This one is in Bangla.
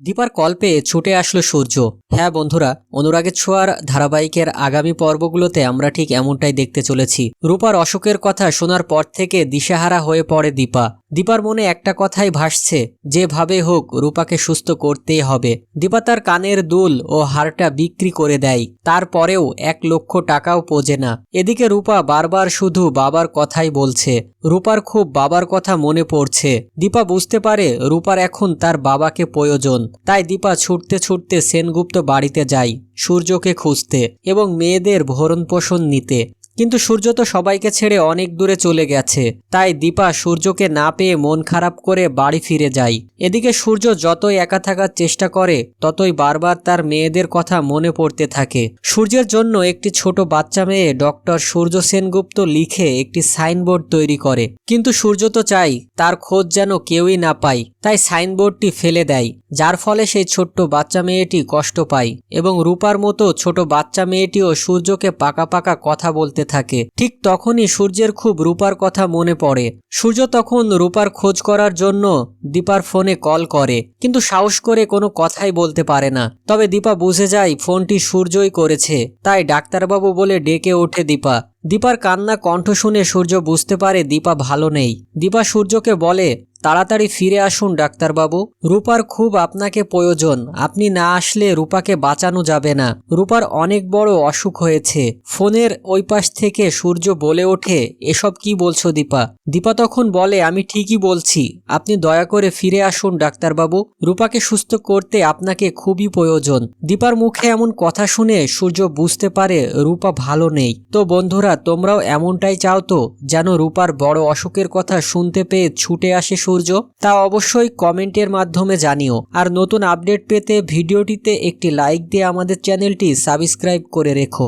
দীপার কল্পে ছুটে আসলো সূর্য। হ্যাঁ বন্ধুরা, অনুরাগের ছোঁয়ার ধারাবাহিকের আগামী পর্বগুলোতে আমরা ঠিক এমনটাই দেখতে চলেছি। রূপার অশোকের কথা শোনার পর থেকে দিশাহারা হয়ে পড়ে দীপা। দীপার মনে একটা কথাই ভাসছে যেভাবে হোক রূপাকে সুস্থ করতেই হবে। দীপা তার কানের দুল ও হারটা বিক্রি করে দেয়, তারপরেও এক লক্ষ টাকাও পোজে না। এদিকে রূপা বারবার শুধু বাবার কথাই বলছে, রূপার খুব বাবার কথা মনে পড়ছে। দীপা বুঝতে পারে রূপার এখন তার বাবাকে প্রয়োজন। তাই দীপা ছুটতে ছুটতে সেনগুপ্ত বাড়িতে যায় সূর্যকে খুঁজতে এবং মেয়েদের ভরণ পোষণ নিতে। কিন্তু সূর্য তো সবাইকে ছেড়ে অনেক দূরে চলে গেছে। তাই দীপা সূর্যকে না পেয়ে মন খারাপ করে বাড়ি ফিরে যায়। এদিকে সূর্য যতই একা থাকার চেষ্টা করে, ততই বারবার তার মেয়েদের কথা মনে পড়তে থাকে। সূর্যের জন্য একটি ছোট বাচ্চা মেয়ে ডক্টর সূর্য সেনগুপ্ত লিখে একটি সাইনবোর্ড তৈরি করে। কিন্তু সূর্য তো চাই, তার খোঁজ যেন কেউই না পায়। তাই সাইনবোর্ডটি ফেলে দেয়, যার ফলে সেই ছোট্ট বাচ্চা মেয়েটি কষ্ট পায়। এবং রূপার মতো ছোট বাচ্চা মেয়েটিও সূর্যকে পাকা পাকা কথা বলতে থাকে। ঠিক তখনই সূর্যের খুব রূপার কথা মনে পড়ে। সূর্য তখন রূপার খোঁজ করার জন্য দীপার ফোনে কল করে, কিন্তু সাহস করে কোনো কথাই বলতে পারে না। তবে দীপা বুঝে যায় ফোনটি সূর্যই করেছে, তাই ডাক্তারবাবু বলে ডেকে ওঠে দীপা। দীপার কান্না কণ্ঠ শুনে সূর্য বুঝতে পারে দীপা ভালো নেই। দীপা সূর্যকে বলে, তাড়াতাড়ি ফিরে আসুন, ডাক্তারবাবু। রূপার খুব আপনাকে প্রয়োজন। আপনি না আসলে রূপাকে বাঁচানো যাবে না। রূপার অনেক বড় অসুখ হয়েছে। ফোনের ওই পাশ থেকে সূর্য বলে ওঠে, এসব কি বলছো দীপা? দীপা তখন বলে, আমি ঠিকই বলছি। আপনি দয়া করে ফিরে আসুন, ডাক্তারবাবু। রূপাকে সুস্থ করতে আপনাকে খুবই প্রয়োজন। দীপার মুখে এমন কথা শুনে সূর্য বুঝতে পারে রূপা ভালো নেই। তো বন্ধুরা, তোমরাও এমনটাই চাও তো, যেন রূপার বড় অশোকের কথা শুনতে পেয়ে ছুটে আসে সূর্য? তা অবশ্যই কমেন্টের মাধ্যমে জানিও। আর নতুন আপডেট পেতে ভিডিওটিতে একটি লাইক দিয়ে আমাদের চ্যানেলটি সাবস্ক্রাইব করে রেখো।